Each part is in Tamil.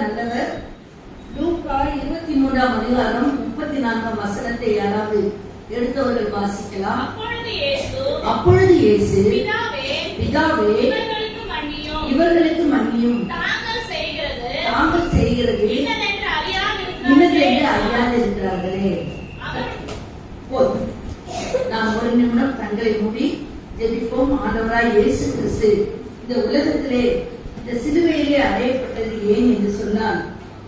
நல்லவர். லூக்கா இருபத்தி மூன்றாம் அதிகாரம் முப்பத்தி நான்காம் வசனத்தை யாராவது எடுத்தவர்கள் வாசிக்கலாம். அப்பொழுது இயேசு பிதாவே இவர்களுக்கு மன்னியும். தாங்கள் செய்கிறது தாங்கள் இன்னதென்று இன்னதென்று அறியாதிருக்கிறார்களே. போதும். நாம் ஒரு நிமிடம் கண்களை மூடி ஜெபிப்போம். ஆண்டவராய் இயேசு கிறிஸ்து இந்த உலகத்திலே இந்த சிலுவையிலே அறையப்பட்டது ஏன் என்று சொன்னால்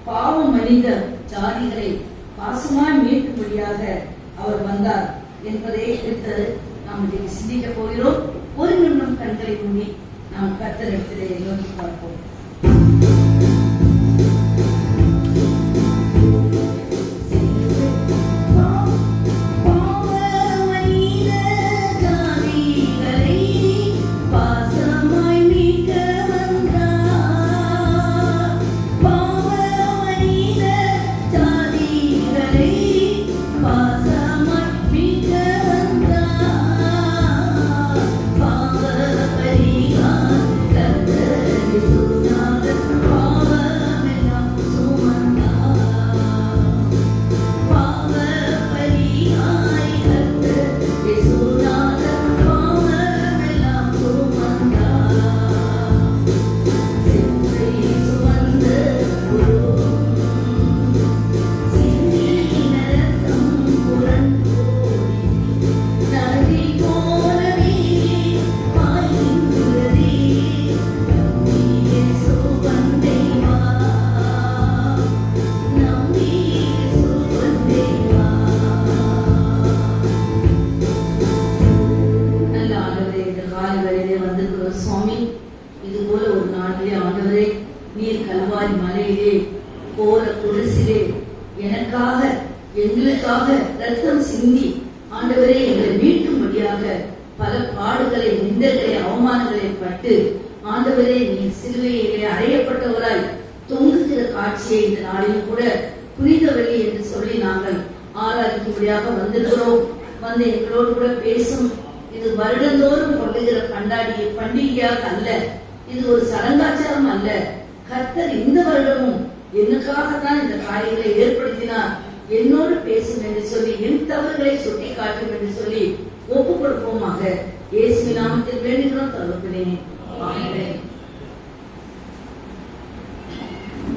பாவ மனித ஜாதிகளை பாசமாய் மீட்கும்படியாக அவர் வந்தார் என்பதை எடுத்து நாம் இன்றைக்கு சிந்திக்க போகிறோம். ஒரு நிமிடம் கண்களை மூடி நாம் கத்தரிடத்திலே நோக்கி பார்ப்போம். சுவாமி இது போல ஒரு நாளிலே ஆண்டவரே நீர் கல்வாரி மலையிலே போல குடிசிலே எனக்காக எங்களுக்காக ரத்தம் சிந்தி ஆண்டவரே எங்களை மீட்கும்படியாக பல பாடுகளை நிந்தர்களை அவமானங்களை பட்டு ஆண்டவரே நீ சிலுவையிலே அறையப்பட்டவராய் தொங்குகிற காட்சியை இந்த நாளிலும் கூட புனிதவழி என்று சொல்லி நாங்கள் ஆராதிக்கும்படியாக வந்திருக்கிறோம். வந்து எங்களோடு கூட பேசும் இது வருடந்தோறும் கொள்ளுகிற பண்டாடி பண்டிகையாக அல்ல. இது ஒரு சடங்காச்சாரம் அல்ல. கர்த்தர் இந்த வருடமும் எனக்காக தான் இந்த காரியங்களை ஏற்படுத்தினார். என்னோடு பேசும் என்று சொல்லி என் தவறுகளை சுட்டி காட்டும் என்று சொல்லி ஒப்பு கொடுப்போமாக. இயேசு நாமத்தில் வேண்டுகிறோம் தகப்பனே.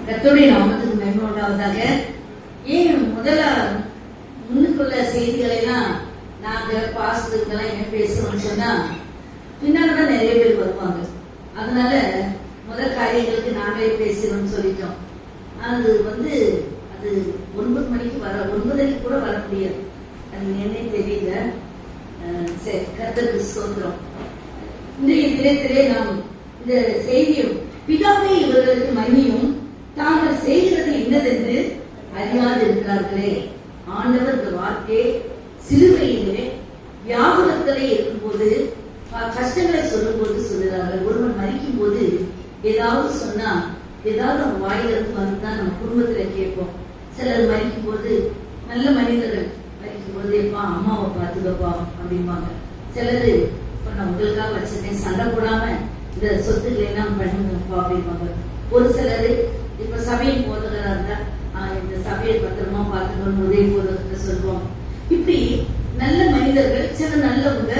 கத்தோடைய நாமத்துக்கு மகிமை ஏன் முதல்ல முன்னுக்குள்ள செய்திகளை எல்லாம் நாங்கள் பாஸ்டருக்கெல்லாம் என்ன பேசுறோம்னு சொன்னா பின்னால் தான் நிறைய பேர் வருவாங்க. அதனால முதல் காரியங்களுக்கு நாங்களே பேசுறோம்னு சொல்லிட்டோம். அது வந்து அது ஒன்பது மணிக்கு வர ஒன்பதரைக்கு கூட வர முடியாது. அது என்னே தெரியல. சரி கத்தருக்கு ஸ்தோத்திரம். இன்றைய தினத்திலே நாம் இந்த செய்தியும் பிதாவே இவர்களுக்கு மன்னியும் தாங்கள் செய்கிறது என்னதென்று அறியாது இருக்கிறார்களே ஆண்டவர் இந்த வார்த்தையை சிலுவையிலே வியாகுலத்திலே இருக்கும்போது கஷ்டங்களை கஷ்டங்களை சொல்லும்போது சொல்லுறாங்க ஒருவன் மறிக்கும் போது ஏதாவது சொன்னா ஏதாவது நம்ம வாயில இருந்து வந்துதான் நம்ம குடும்பத்துல கேட்போம். சிலர் மறிக்கும் போது நல்ல மனிதர்கள் மறிக்கும் போது எப்பா அம்மாவை பார்த்துக்கப்பா அப்படிம்பாங்க. சிலரு இப்ப நான் உங்களுக்காக வச்சிருக்கேன் சண்டை போடாம இந்த சொத்துக்களை எல்லாம் பண்ணுங்கப்பா அப்படிம்பாங்க. ஒரு சிலரு இப்ப சபையின் போதகரா இருந்தா இந்த சபையை பத்திரமா பார்த்துக்கணும் உதவி போதகத்தை சொல்லுவோம். இப்படி நல்ல மனிதர்கள் சில நல்லவங்க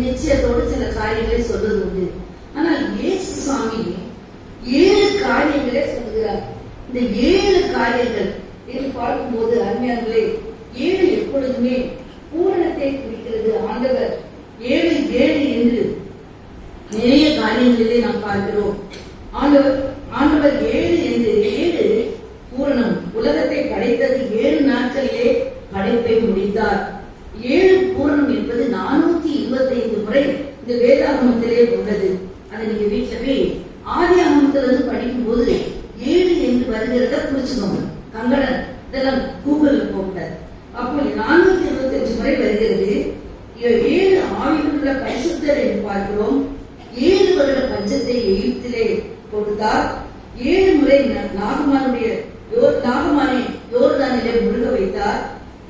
நிச்சயத்தோடு சில காரியங்களை சொல்றது உண்டு ஆனால் இயேசு சுவாமி ஏழு காரியங்களே சொல்லுகிறார் இந்த ஏழு காரியங்கள் என்று பார்க்கும்போது அருமையானங்களே ஏழு எப்பொழுதுமே பூரணத்தை குறிக்கிறது ஆண்டவர் ஏழு ஏழு என்று நிறைய காரியங்களிலே நாம் பார்க்கிறோம் ஆண்டவர் ஆண்டவர் ஏழு என்று ஏழு பூரணம் உலகத்தை படைத்தது ஏழு நாட்களிலே படைப்பை முடித்தார் ஏழு பூரணம் என்பது நானூத்தி இருபத்தி ஐந்து முறை இந்த உள்ளது அதை நீங்க வீட்டுல போய் ஆதி ஆகமத்துல இருந்து படிக்கும் போது ஏழு என்று வருகிறத குறிச்சுக்கோங்க கங்கடன் இதெல்லாம் கூகுள்ல போட்டார் அப்போ நானூத்தி இருபத்தி அஞ்சு முறை வருகிறது ஏ- ஏழு ஆவிகளுள்ள பரிசுத்தர் என்று பார்க்கிறோம் ஏழு வருட பஞ்சத்தை எகிப்திலே கொடுத்தார் ஏழு முறை ந- நாகமானுடைய யோ- நாகமானை யோர்தானிலே முழுக வைத்தார்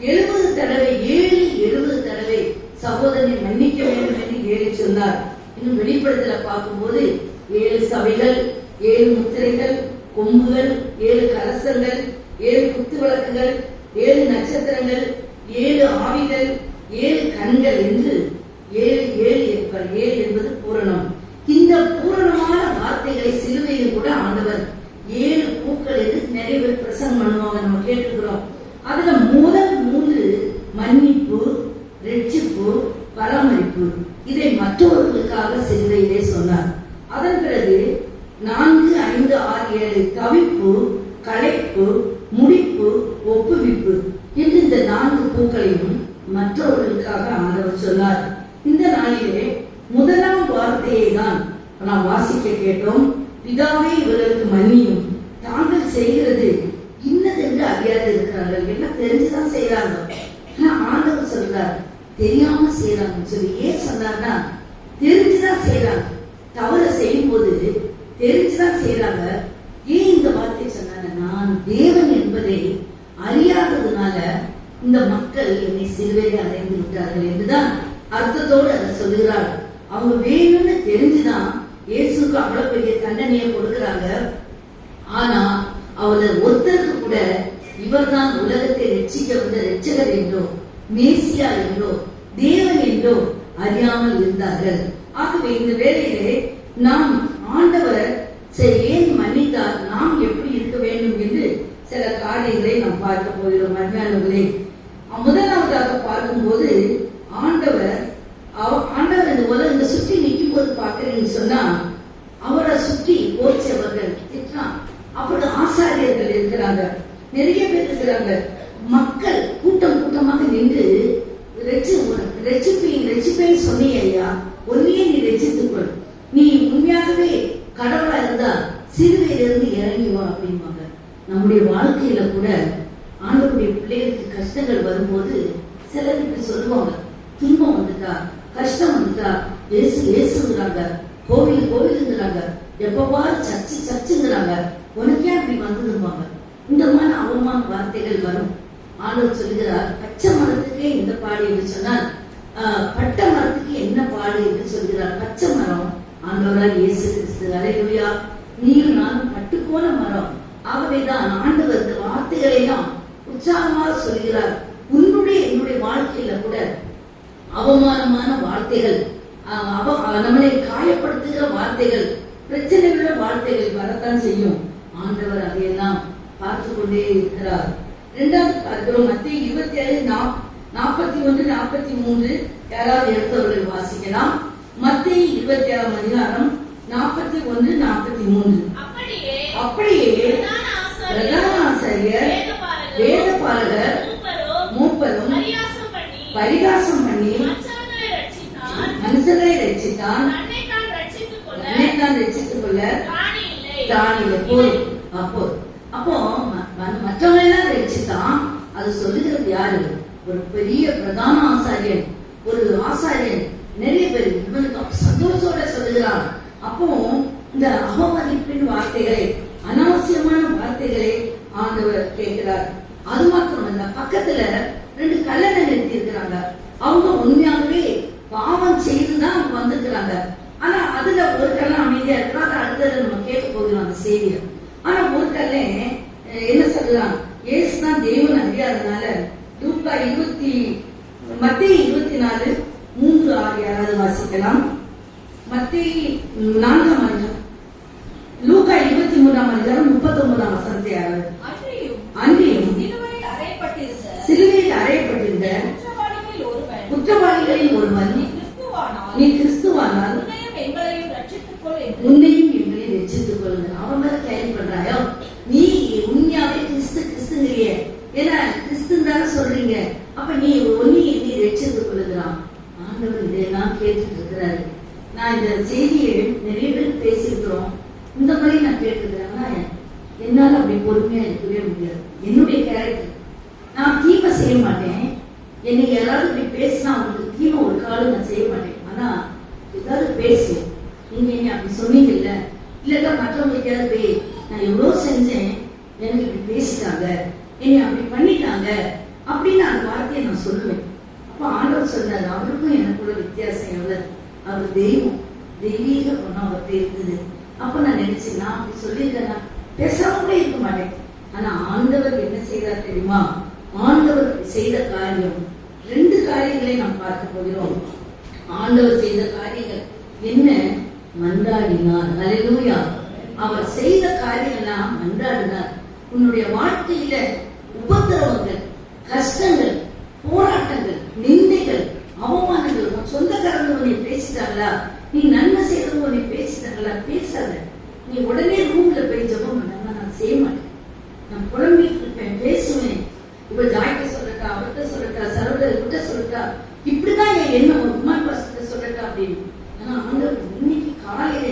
எழுபது தடவை ஏழு எழுபது தடவை சகோதரனை மன்னிக்க வேண்டும் என்று ஏழு சொன்னார் இன்னும் வெளிப்படத்துல பார்க்கும்போது ஏழு சபைகள் ஏழு முத்திரைகள் கொம்புகள் ஏழு ஏழு குத்து விளக்குகள் ஏழு நட்சத்திரங்கள் ஏழு ஆவிகள் ஏழு கண்கள் என்று ஏழு ஏழு என்பார் ஏழு என்பது பூரணம் இந்த பூரணமான வார்த்தைகளை சிலுவையில் கூட ஆண்டவர் ஏழு பூக்கள் என்று நிறைய பேர் பிரசங்கம் பண்ணுவாங்க நம்ம கேட்டுக்கிறோம் அதுல முதல் மூன்று மன்னிப்பு ரட்சிப்பு பராமரிப்பு இதை மற்றவர்களுக்காக சிலுவையிலே சொன்னார் அதன் பிறகு நான்கு ஐந்து ஆறு ஏழு தவிப்பு களைப்பு முடிப்பு ஒப்புவிப்பு என்று இந்த நான்கு பூக்களையும் மற்றவர்களுக்காக ஆண்டவர் சொன்னார் இந்த நாளிலே முதலாம் வார்த்தையை தான் நாம் வாசிக்க கேட்டோம். பிதாவே இவர்களுக்கு மன்னியும் தாங்கள் செய்கிறது இன்னதென்று அறியாது இருக்கிறார்கள். எல்லாம் தெரிஞ்சுதான் செய்யறாங்க ஆனா ஆண்டவர் சொல்றார் தெரியாம செய்யறாங்க சொல்லி. ஏன் சொன்னார்னா தெரிஞ்சுதான் செய்யறாங்க தவற செய்யும் போது தெரிஞ்சுதான் செய்யறாங்க ஏன் இந்த வார்த்தையை சொன்னாங்க? நான் தேவன் என்பதை அறியாததுனால இந்த மக்கள் என்னை சிலுவையில் அடைந்து விட்டார்கள் என்றுதான் அர்த்தத்தோடு அதை சொல்லுகிறார். அவங்க வேணும்னு தெரிஞ்சுதான் இயேசுக்கு அவ்வளவு பெரிய தண்டனையை கொடுக்கறாங்க. ஆனா அவர் ஒருத்தருக்கு கூட இவர்தான் உலகத்தை ரட்சிக்க வந்த ரட்சகர் என்றோ மேசியா என்றோ தேவன் என்றோ அறியாமல் இருந்தார்கள். ஆகவே இந்த வேளையிலே நாம் ஆண்டவர் சரி ஏன் மன்னித்தார்? நாம் எப்படி இருக்க வேண்டும் என்று சில காரியங்களை நாம் பார்க்க போகிறோம் அருமையானவர்களே. முதலாவதாக பார்க்கும்போது ஆண்டவர் அவ- ஆண்டவர் இந்த உலகத்தை சுற்றி நிற்கும் போது பார்க்கிறீங்கன்னு சொன்னா அவரை சுற்றி ஓச்சவர்கள் திட்டான் அப்படி ஆசாரியர்கள் இருக்கிறாங்க. நிறைய பேர் இருக்கிறாங்க. மக்கள் கூட்டம் கூட்டமாக நின்று ரெச்சு ரெச்சிப்பேன் ரெச்சிப்பேன் சொன்னீங்க ஐயா ஒன்னையே நீ ரெச்சித்துக்கொள் நீ உண்மையாகவே கடவுளா இருந்தா சிறுவையிலிருந்து இறங்கி வா அப்படிம்பாங்க. நம்முடைய வாழ்க்கையில கூட ஆண்டவருடைய பிள்ளைகளுக்கு கஷ்டங்கள் வரும்போது சிலர் இப்படி சொல்லுவாங்க. துன்பம் வந்துட்டா கஷ்டம் வந்துட்டா ஏசு ஏசுங்கிறாங்க. கோவில் கோவிலுங்கிறாங்க. எப்பவாறு சர்ச்சு சர்ச்சுங்கிறாங்க. உனக்கே அப்படி வந்துருவாங்க. இந்த மாதிரி அவமான வார்த்தைகள் வரும். ஆண்டவர் சொல்லுகிறார் பச்சை மரத்துக்கே இந்த பாடு என்று சொன்னால் ஆஹ், பட்ட மரத்துக்கு என்ன பாடு என்று சொல்கிறார். பச்சை மரம் ஆண்டவரால் இயேசு கிறிஸ்து. அலையுயா நீயும் நானும் பட்டுக்கோல மரம். ஆகவேதான் ஆண்டவர் இந்த வார்த்தைகளை எல்லாம் உற்சாகமாக சொல்கிறார். உன்னுடைய என்னுடைய வாழ்க்கையில கூட அவமானமான வார்த்தைகள் அவ நம்மளை காயப்படுத்துகிற வார்த்தைகள் பிரச்சனைகள வார்த்தைகள் வரத்தான் செய்யும். ஆண்டவர் அதையெல்லாம் பார்த்து கொண்டே இருக்கிறார். இரண்டாவது பார்க்கிறோம் மத்திய இருபத்தி ஏழு நாற்பத்தி ஒன்று நாற்பத்தி மூன்று யாராவது எடுத்தவர்கள் வாசிக்கலாம். மத்திய இருபத்தி ஏழாம் அதிகாரம் நாற்பத்தி ஒன்று நாற்பத்தி மூன்று அப்படியே பிரதான ஆசாரியர், வேதபாரகர் மூப்பரும் மூப்பரும் மனுஷர்களை ரட்சித்தான். தன்னைத்தான் ரட்சித்துக் கொள்ள இல்லை. தானியில போய் அப்போ அப்போ மற்றவங்க எல்லாம் ரட்சித்தான். அது சொல்லுகிறது யாரு? ஒரு பெரிய பிரதான ஆசாரியன். ஒரு ஆசாரியன். நிறைய பேர் இவனுக்கு சந்தோஷத்தோட சொல்லுகிறான். அப்போ இந்த அவமதிப்பின் வார்த்தைகளை அனாவசியமான வார்த்தைகளை ஆண்டவர் கேட்கிறார். அது மாத்திரமல்ல பக்கத்துல ரெண்டு கல்லணை நிறுத்தி இருக்கிறாங்க அவங்க உண்மையாகவே பாவம் செய்துதான் வந்திருக்கிறாங்க. ஆனா அதுல ஒரு கல்ல அமைதியா இருக்கிறா அது அடுத்தது நம்ம கேட்க போகிறோம் அந்த செய்தியை ஆனா ஒரு கல்ல என்ன சொல்றான் ஏசுதான் தேவன் அறியாதனால லூக்கா இருபத்தி மத்திய இருபத்தி நாலு மூன்று ஆறு யாராவது வாசிக்கலாம். மத்திய நான்காம் அதிகாரம். லூக்கா இருபத்தி மூன்றாம் அதிகாரம் முப்பத்தி ஒன்பதாம் வசனத்தை யாராவது? அன்றியும் சிலுவையில் அறையப்பட்டிருந்த சிலுவையில் அறையப்பட்டிருந்த குற்றவாளிகளில் ஒருவன் குற்றவாளிகளில் ஒருவன் நீ கிறிஸ்துவானால் உன்னையும் எங்களையும் ரட்சித்துக் கொள்ளுங்க அவன் மேல கேள்வி பண்றாயோ? நீ உண்மையாவே கிறிஸ்து கிறிஸ்துங்கிறிய. ஏன்னா கிறிஸ்து தானே சொல்றீங்க. அப்ப நீ உன்னையை நீ ரட்சித்துக் கொள்ளுகிறான் ஆண்டவர் இதையெல்லாம் கேட்டுட்டு இருக்கிறாரு. நான் இந்த செய்தியை நிறைய பேர் பேசியிருக்கிறோம். இந்த மாதிரி நான் கேட்டிருக்கிறேன். ஆனா என்னால அப்படி பொறுமையா இருக்கவே முடியாது. என்னுடைய கேரக்டர் நான் தீமை செய்ய மாட்டேன். என்னை யாராவது பேசினா அவங்களுக்கு ஒரு காலம் நான் செய்ய மாட்டேன். ஆனா ஏதாவது பேசுவேன் நீங்க என்ன அப்படி சொன்னீங்கல்ல? இல்ல மற்றவங்களுக்கு ஏதாவது போய் நான் எவ்வளவு செஞ்சேன்? எனக்கு இப்படி பேசிட்டாங்க. என்னை அப்படி பண்ணிட்டாங்க. அப்படின்னு அந்த வார்த்தையை நான் சொல்லுவேன். அப்போ ஆண்டவர் சொன்னார் அவருக்கும் எனக்குள்ள வித்தியாசம் எவ்வளவு? அவர் தெய்வம். தெய்வீக குணம் அவர்கிட்ட இருந்தது அப்ப நான் நினைச்சேன் நான் அப்படி சொல்லியிருக்கேன்னா பேசாம கூட இருக்க மாட்டேன். ஆனா ஆண்டவர் என்ன செய்தார் தெரியுமா? ஆண்டவர் செய்த காரியம் ரெண்டு காரியங்களை நாம் பார்க்க போகிறோம். ஆண்டவர் செய்த காரியங்கள் என்ன? மன்றாடினார். அலையூயா அவர் செய்த காரியங்கள்லாம் மன்றாடினார். உன்னுடைய வாழ்க்கையில உபத்திரவங்கள் கஷ்டங்கள் போராட்டங்கள் நிந்தைகள் அவமானங்கள் உன் சொந்தக்காரங்க உன்னை பேசிட்டாங்களா? நீ நன்மை செய்யறவங்க உன்னை பேசிட்டாங்களா? பேசாத. நீ உடனே ரூம்ல போய் ஜபம் பண்ணாங்க நான் செய்ய மாட்டேன். நான் புலம்பிட்டு இருப்பேன் பேசுவேன் இப்ப ஜாய்க்கு சொல்லட்டா அவர்கிட்ட சொல்லட்டா சரோதர் கிட்ட சொல்லட்டா இப்படிதான் என் எண்ணம் ஒரு குமார் பாஸ்டர் சொல்லட்டா அப்படின்னு ஆனா ஆண்டவர் இன்னைக்கு காலையில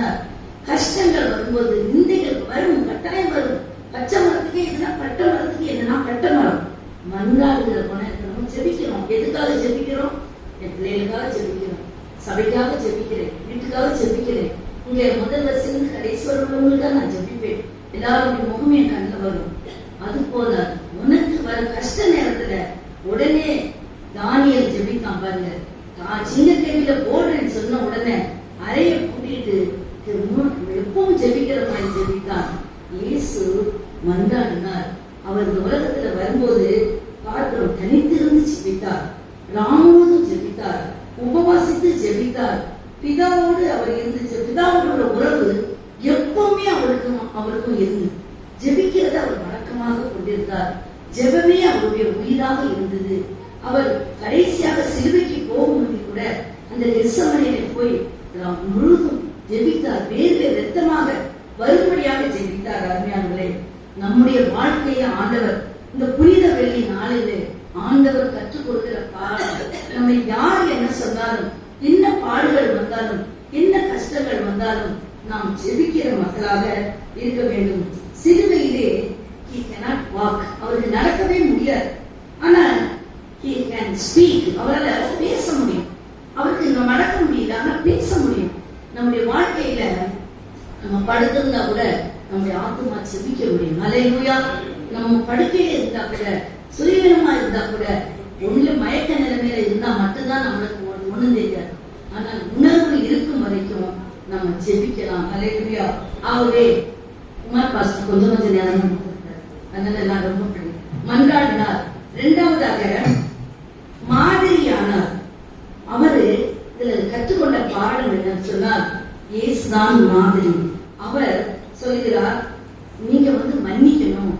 சொன்னார். கஷ்டங்கள் வரும்போது நிந்தைகள் வரும் கட்டாயம் வரும். பச்சை மரத்துக்கு எதுனா பட்ட மரத்துக்கு என்னன்னா பட்ட மரம். மன்றாடுகிற குணம் நம்ம ஜெபிக்கிறோம். எதுக்காக ஜெபிக்கிறோம்? என் பிள்ளைகளுக்காக ஜெபிக்கிறோம். சபைக்காக ஜெபிக்கிறேன். வீட்டுக்காக ஜெபிக்கிறேன். இங்க முதல்ல வருஷம் கடைசி வரை நான் ஜெபிப்பேன். எல்லாருடைய முகம் என் கண்ணில் வரும். அது போல உனக்கு வர கஷ்ட நேரத்துல உடனே தானியல் ஜெபித்தான் பாருங்க. சின்ன கேள்வியில போடுறேன்னு சொன்ன உடனே அறைய கூட்டிட்டு எப்பவும் ஜெபிக்கிற மாதிரி இயேசு மன்றாடினார் அவர் இந்த உலகத்துல வரும்போது பார்க்கிறோம் தனித்திருந்து ஜெபித்தார். ராமோடு ஜெபித்தார். உபவாசித்து ஜெபித்தார். பிதாவோடு அவர் இருந்து பிதாவோட உறவு எப்பவுமே அவருக்கும் அவருக்கும் இருந்து ஜெபிக்கிறத அவர் வழக்கமாக கொண்டிருந்தார். ஜெபமே அவருடைய உயிராக இருந்தது. அவர் கடைசியாக சிலுவைக்கு போகும்போது கூட அந்த நெசமனையில போய் முழுதும் ஜெபித்தார். வேறு ரத்தமாக வரும்படியாக ஜெபித்தார் அருமையானவர்களே. நம்முடைய வாழ்க்கையை ஆண்டவர் இந்த புனித வெள்ளி நாளிலே ஆண்டவர் கற்றுக் கொடுக்கிற பாடம் நம்மை யார் என்ன சொன்னாலும் என்ன பாடுகள் வந்தாலும் என்ன கஷ்டங்கள் வந்தாலும் நாம் ஜெபிக்கிற மக்களாக இருக்க வேண்டும். சிறுவையிலே he cannot walk. அவருக்கு நடக்கவே முடியாது. ஆனா he கேன் speak. அவரால் பேச முடியும். அவருக்கு நடக்க முடியல ஆனா பேச முடியும். நம்முடைய வாழ்க்கையில நம்ம படுத்திருந்தா கூட நம்முடைய ஆத்மா செபிக்க முடியும். அலையூயா நம்ம படுக்கையில இருந்தா கூட சுயநலமா இருந்தா கூட ஒண்ணு மயக்க நிலைமையில இருந்தா மட்டும்தான் நம்மளுக்கு ஒண்ணு- ஒண்ணும் தெரியாது. ஆனால் உணர்வு இருக்கும் வரைக்கும் நம்ம ஜெபிக்கலாம் அலையூயா ஆகவே குமார் பாஸ்டர் கொஞ்சம் கொஞ்சம் நேரம் அதனால நான் ரொம்ப பிடிக்கும் மன்றாடினார் இரண்டாவதாக பாடம் என்னன்னு சொன்னால் இயேசுதான் மாதிரி. அவர் சொல்கிறார் நீங்க வந்து மன்னிக்கணும்.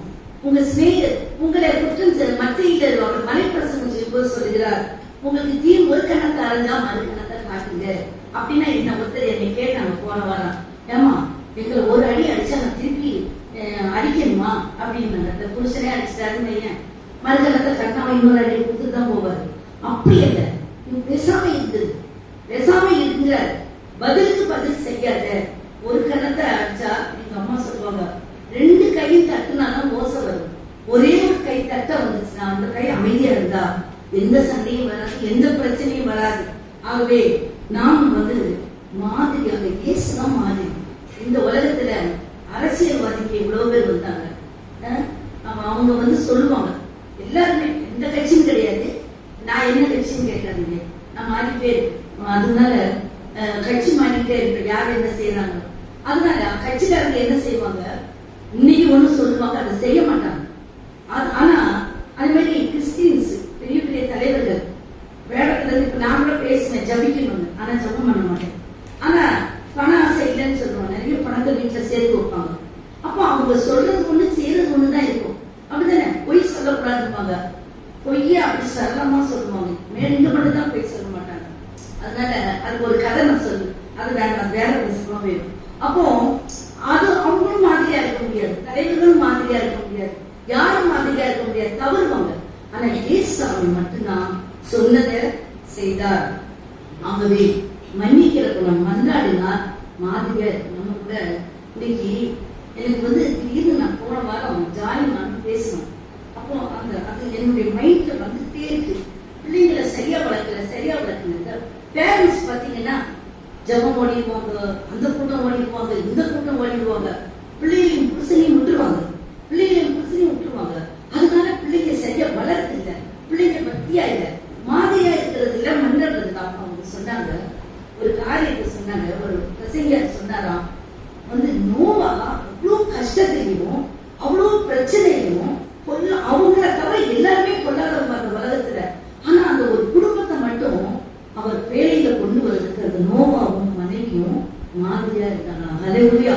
உங்க சிநேகர் உங்களை குற்றம் மத்தியில் அவர் மலைப்பிரசங்கம் செய்யும்போது சொல்கிறார் உங்களுக்கு தீ ஒரு கணத்தை அறிஞ்சா மறு கணத்தை காட்டுங்க. அப்படின்னா என்ன ஒருத்தர் என்னை கேட்டாங்க போன வாரம் ஏமா எங்களை ஒரு அடி அடிச்சா நான் திருப்பி அஹ், அடிக்கணுமா? அப்படின்னு அந்த புருஷனே அடிச்சிட்டாருன்னு வையேன் மறுகணத்தை கட்டாம இன்னொரு அடி கொடுத்துட்டு தான் போவாரு. அப்படி இல்லை பேசாம இருந்தது பேசாம பதிலுக்கு பதில் செய்யாத ஒரு கணத்தை அடிச்சா எங்க அம்மா சொல்லுவாங்க ரெண்டு கை தட்டுனாலும் ஓசை வரும். ஒரே ஒரு கை தட்ட வந்துச்சுன்னா அந்த கை அமைதியா இருந்தா எந்த சண்டையும் வராது எந்த பிரச்சனையும் வராது. ஆகவே நாம் வந்து மாதிரியாக இயேசுதான் மாதிரி. இந்த உலகத்துல அரசியல்வாதிக்கு எவ்வளவு பேர் வந்தாங்க அஹ் அவ- அவங்க வந்து சொல்லுவாங்க எல்லாருமே எந்த கட்சியும் கிடையாது நான் என்ன கட்சின்னு கேட்காதீங்க நான் மாறிட்டே இருப்பேன் அதனால அஹ், கட்சி மாறிட்டே இருப்பேன் யார் என்ன செய்யறாங்க அதனால கட்சிக்காரங்க என்ன செய்வாங்க இன்னைக்கு ஒண்ணு சொல்லுவாங்க அதை செய்ய மாட்டாங்க அது ஆனா அது மாதிரி கிறிஸ்டியன்ஸ் பெரிய பெரிய தலைவர்கள் வேடத்துல இருந்து இப்ப நான் கூட பேசுவேன் ஜபிக்கணும்னு ஆனா ஜபம் பண்ண மாட்டேன் ஆனா பண ஆசை இல்லைன்னு சொல்லுவாங்க நிறைய பணத்தை வீட்டுல சேர்த்து வைப்பாங்க அப்போ அவங்க சொல்றது ஒண்ணு செய்யறது ஒண்ணுதான் இருக்கும் அப்படிதானே பொய் சொல்லக்கூடாதுப்பாங்க பொய்ய அப்படி சரளமா சொல்லுவாங்க மேல இங்க மட்டும் தான் பொய் சொல்ல மாட்டாங்க அதனால அதுக்கு ஒரு கதை நான் சொல்லு அது வேண்டாம் அது வேற விஷயமா வேணும் அப்போ அது அவங்களும் மாதிரியா இருக்க முடியாது தலைவர்களும் மாதிரியா இருக்க முடியாது யாரும் மாதிரியா இருக்க முடியாது தவறுவாங்க ஆனா இயேசாமி மட்டும்தான் சொன்னதை செய்தார் ஆகவே மன்னிக்கிற குணம் மன்றாடினார் மாதிரியா இருக்கு. நம்ம கூட இன்னைக்கு எனக்கு வந்து திடீர்னு நான் போன வாரம் ஜாலி நான் பேசணும். அப்போ அந்த அது என்னுடைய மைண்ட்ல வந்துட்டே இருக்கு. பிள்ளைங்களை சரியா வளர்க்கல சரியா வளர்க்கல. பேரண்ட்ஸ் பாத்தீங்கன்னா ஜபம் ஓடிடுவாங்க அந்த கூட்டம் ஓடிடுவாங்க இந்த கூட்டம் ஓடிடுவாங்க. பிள்ளைகளையும் புருஷனையும் அவர் பேழையில கொண்டு வரதுக்கு அது நோவாவும் மனைவியும் மாதிரியா இருக்காங்க. அலைவுயா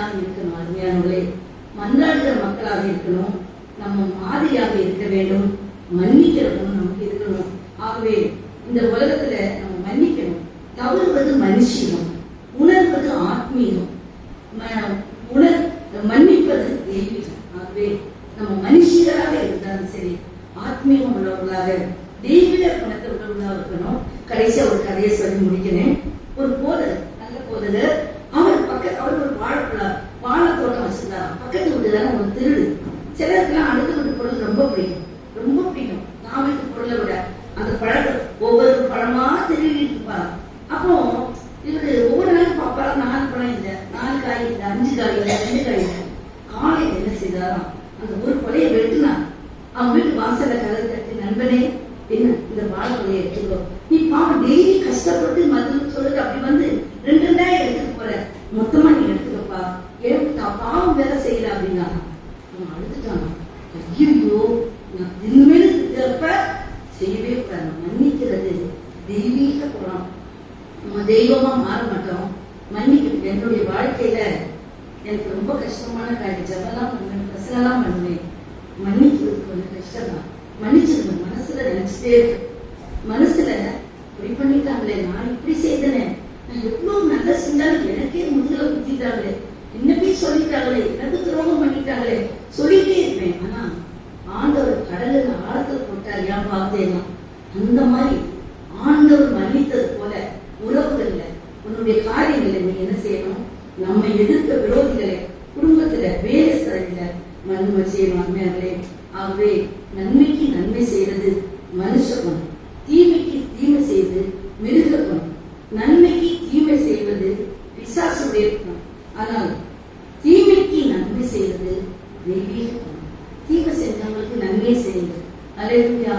மாதிரியாக இருக்கணும் அருமையானவர்களே. மன்றாடுகிற மக்களாக இருக்கணும். நம்ம மாதிரியாக இருக்க வேண்டும். மன்னிக்கிற குணம் நமக்கு இருக்கணும். ஆகவே இந்த உலகத்துல நம்ம மன்னிக்கணும். தவறுவது மனுஷியம் Capri. கஷ்டமான காரியம். ஜபெல்லாம் பண்ணுவேன் பிரசனெல்லாம் பண்ணுவேன். மன்னிக்கிறது கொஞ்சம் கஷ்டம் தான் மன்னிச்சிருந்தேன் மனசுல நினைச்சிட்டே இருக்கு மனசுல இப்படி பண்ணிட்டாங்களே நான் இப்படி செய்தனே. நான் எவ்வளவு நல்ல செஞ்சாலும் எனக்கே முதுகுல குத்திட்டாங்களே. என்ன போய் சொல்லிட்டாங்களே எனக்கு துரோகம் பண்ணிட்டாங்களே. சொல்லிட்டே இருப்பேன். ஆனா ஆண்டவர் கடலுக்கு ஆழத்துல போட்டார் ஏன் பார்த்தேன்னா அந்த மாதிரி ஆண்டவர் மன்னித்தது போல உறவுகள்ல உன்னுடைய காரியங்களை நீ என்ன செய்யணும்? நம்ம எதிர்க்க விரோதிகளை ஸ்தலத்துல நன்மை செய்யணும் ஆகவே நன்மைக்கு நன்மை செய்யறது மனுஷ தீமைக்கு தீமை செய்து மிருக குணம் நன்மைக்கு தீமை செய்வது பிசாசுடைய குணம் ஆனால் தீமைக்கு நன்மை செய்வது தெய்வீக குணம் தீமை செஞ்சவங்களுக்கு நன்மையை செய்யுங்க அலையா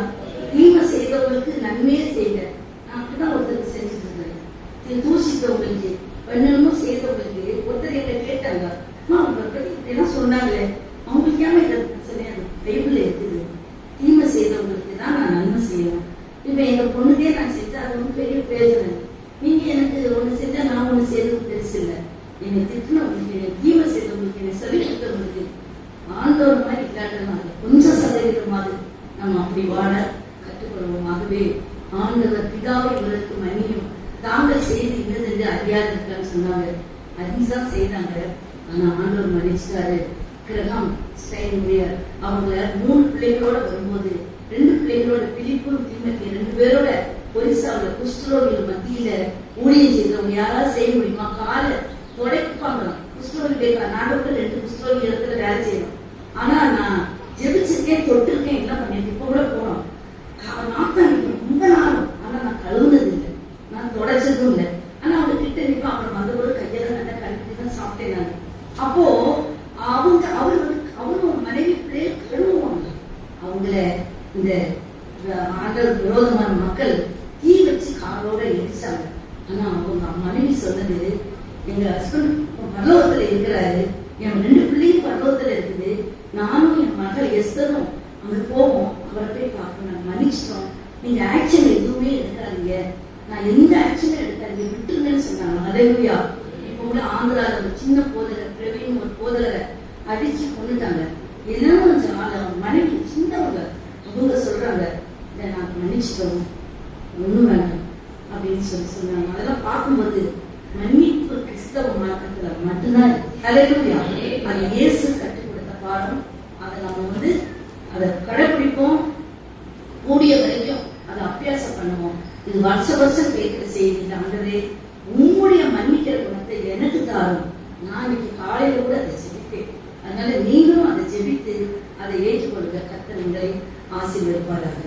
தீமை செய்தவங்களுக்கு நன்மையே செய்யுங்க நான் அப்படிதான் ஒருத்தருக்கு செஞ்சுட்டு இருக்கிறேன் இது தூசித்தவங்களுக்கு பண்ணணுமோ செய்தவங்களுக்கு ஒருத்தர் என்ன கேட்டாங்க அம்மா உங்களை பத்தி இப்படிலாம் சொன்னாங்களே அவங்களுக்கு ஏன் இதை சொன்னேன் பைபிள்ல இருக்குது தீமை செய்தவங்களுக்கு தான் நான் நன்மை செய்யணும் இப்ப எங்க பொண்ணுக்கே நான் செஞ்சா அது ஒன்றும் பெரிய பிரயோஜனம் இல்லை. நீங்க எனக்கு ஒண்ணு செஞ்சா நான் ஒண்ணு செய்யறது பெருசு இல்லை என்னை திட்டினவங்களுக்கு என்னை தீமை செய்தவங்களுக்கு ஆண்டவர் மாதிரி இல்லாட்டனால கொஞ்சம் சதவீதமாக நம்ம அப்படி வாழ கற்றுக்கொள்வோம் ஆகவே ஆண்டவர் பிதாவை உங்களுக்கு மன்னியும் தாங்கள் செய்து இருந்தது அறியாது இருக்கான்னு சொன்னாங்க. அதுதான் செய்தாங்க. ஆனா ஆண்டவர் மன்னிச்சிட்டாரு. கிரகம் ஸ்டைனுடைய அவங்க மூணு பிள்ளைகளோட வரும்போது ரெண்டு பிள்ளைகளோட பிலிப்பும் தீமத்தி ரெண்டு பேரோட ஒரிசாவில் குஷ்டரோகிகள் மத்தியில ஊழியம் செய்தவங்க யாராவது செய்ய முடியுமா? காலை தொடைப்பாங்களாம். குஷ்டரோகியுடைய நாடோட ரெண்டு குஷ்டரோகி இடத்துல வேலை செய்யணும். ஆனா நான் ஜெபிச்சிருக்கேன் தொட்டிருக்கேன் எல்லாம் பண்ணிருக்கேன்? இப்ப கூட போனோம் அவன் நாத்தம் அடிக்கும் ரொம்ப நாளும் ஆனா நான் கழுவுனது இல்லை நான் தொடச்சதும் இல்லை ஆனா அவங்க கிட்ட நிப்பா அப்புறம் வந்தபோது கையெல்லாம் நல்லா கழுவிட்டு தான் சாப்பிட்டேன் நான் அப்போ அவங்க அவர் வந்து அவரும் மனைவி பிள்ளைய கழுவுவாங்க அவங்கள இந்த ஆண்டவர் விரோதமான மக்கள் தீ வச்சு காரோட எரிச்சாங்க ஆனா அவங்க மனைவி சொன்னது எங்க ஹஸ்பண்ட் பரலோகத்துல இருக்கிறாரு என் ரெண்டு பிள்ளையும் பரலோகத்துல இருக்குது நானும் என் மகள் எஸ்தரும் அங்க போவோம் அவரை போய் பார்க்கணும் நாங்க மன்னிச்சிட்டோம் நீங்க ஆக்ஷன் எதுவுமே எடுக்காதீங்க நான் எந்த ஆக்ஷனும் எடுக்காதீங்க விட்டுருங்கன்னு சொன்னாங்க அலையா இப்போ கூட ஆந்திரால ஒரு சின்ன போதகர் பிரவீன் ஒரு போதகரை சொல்லிட்டாங்க. என்ன கொஞ்சம் மனைவி சின்னவங்க. அவங்க சொல்றாங்க இதை நான் மன்னிச்சிட்டோம். ஒண்ணும் வேண்டாம் அப்படின்னு சொல்லி சொன்னாங்க. அதெல்லாம் பார்க்கும்போது மன்னிப்பு கிறிஸ்தவ மார்க்கத்துல மட்டும்தான் இருக்கு. அது இயேசு கற்றுக் கொடுத்த பாடம். அதை நம்ம வந்து அதை கடைபிடிப்போம் கூடிய வரைக்கும் அதை அபியாசம் பண்ணுவோம். இது வருஷ வருஷம் கேட்கிற செய்தி ஆண்டவரே உங்களுடைய மன்னிக்கிற குணத்தை எனக்கு தாரும். நான் இன்னைக்கு காலையில கூட அதை அதனால நீங்களும் அதை ஜெபித்து அதை ஏற்றுக்கொள்ளுங்க கத்தர் உங்களை ஆசீர்வதிப்பாராக.